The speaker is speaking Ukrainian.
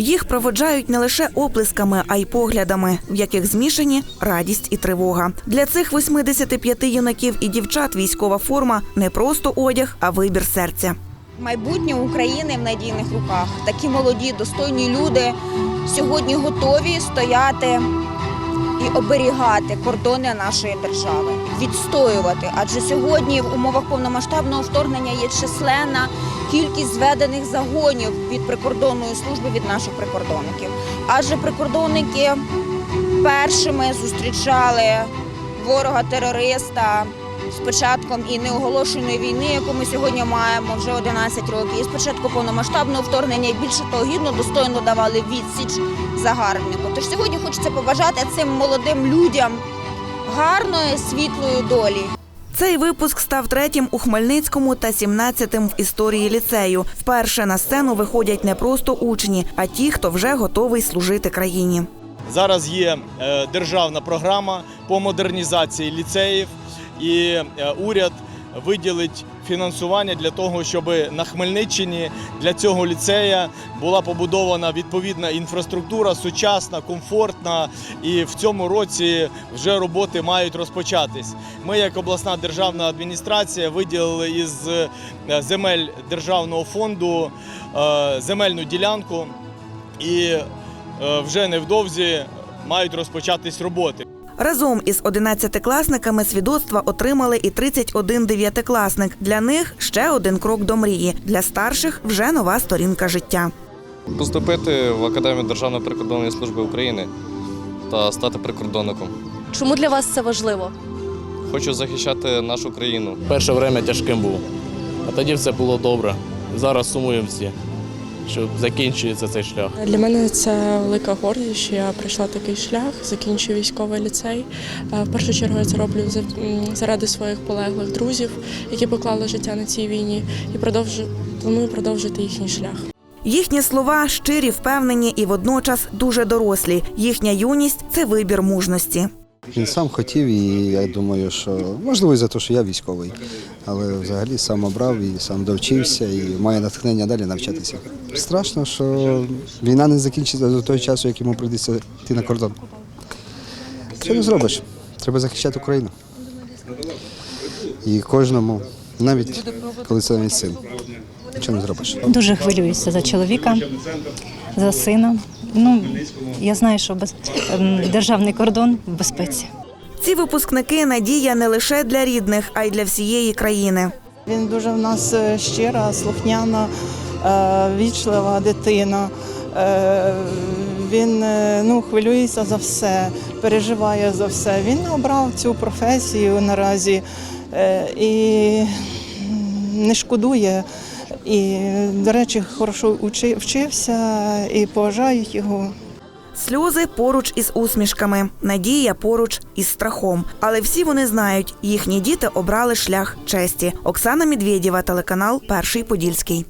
Їх проводжають не лише оплесками, а й поглядами, в яких змішані радість і тривога. Для цих 85 юнаків і дівчат військова форма не просто одяг, а вибір серця. Майбутнє України в надійних руках. Такі молоді, достойні люди сьогодні готові стояти і оберігати кордони нашої держави, відстоювати. Адже сьогодні в умовах повномасштабного вторгнення є численна кількість зведених загонів від прикордонної служби від наших прикордонників. Адже прикордонники першими зустрічали ворога-терориста з початком і неоголошеної війни, яку ми сьогодні маємо вже 11 років, і з початку повномасштабного вторгнення і більше того гідно достойно давали відсіч загарбнику. Тож сьогодні хочеться побажати цим молодим людям гарної світлої долі. Цей випуск став третім у Хмельницькому та 17-тим в історії ліцею. Вперше на сцену виходять не просто учні, а ті, хто вже готовий служити країні. Зараз є е, державна програма по модернізації ліцеїв, і е, уряд виділить фінансування для того, щоб на Хмельниччині для цього ліцея була побудована відповідна інфраструктура, сучасна, комфортна. І в цьому році вже роботи мають розпочатись. Ми, як обласна державна адміністрація, виділили із е, земель державного фонду е, земельну ділянку і вже невдовзі мають розпочатись роботи. Разом із 11-класниками свідоцтва отримали і 31 дев'ятикласник. Для них ще один крок до мрії. Для старших вже нова сторінка життя. Поступити в Академію Державної прикордонної служби України та стати прикордонником. Чому для вас це важливо? Хочу захищати нашу країну. Перше время тяжким був, а тоді все було добре. Зараз сумуємо всі, що закінчується цей шлях. Для мене це велика гордість, що я пройшла такий шлях, закінчую військовий ліцей. Е, В першу чергу я це роблю заради своїх полеглих друзів, які поклали життя на цій війні, і продовжу планую продовжити їхній шлях. Їхні слова щирі, впевнені і водночас дуже дорослі. Їхня юність це вибір мужності. Він сам хотів, і я думаю, що можливо за те, що я військовий, але взагалі сам обрав і сам довчився і має натхнення далі навчатися. Страшно, що війна не закінчиться до того часу, як йому прийдеться йти на кордон. Що не зробиш? Треба захищати Україну. І кожному, навіть коли це навіть син. Нічого не зробиш. Дуже хвилююся за чоловіка, за сина. Ну я знаю, що без ем, державний кордон в безпеці. Ці випускники надія не лише для рідних, а й для всієї країни. Він дуже в нас е, щира, слухняна, е, вічлива дитина. Е, Він ну, хвилюється за все, переживає за все. Він обрав цю професію наразі і не шкодує. І, до речі, хорошо вчився і поважають його. Сльози поруч із усмішками, надія поруч із страхом. Але всі вони знають, їхні діти обрали шлях честі. Оксана Медведєва, телеканал Перший Подільський.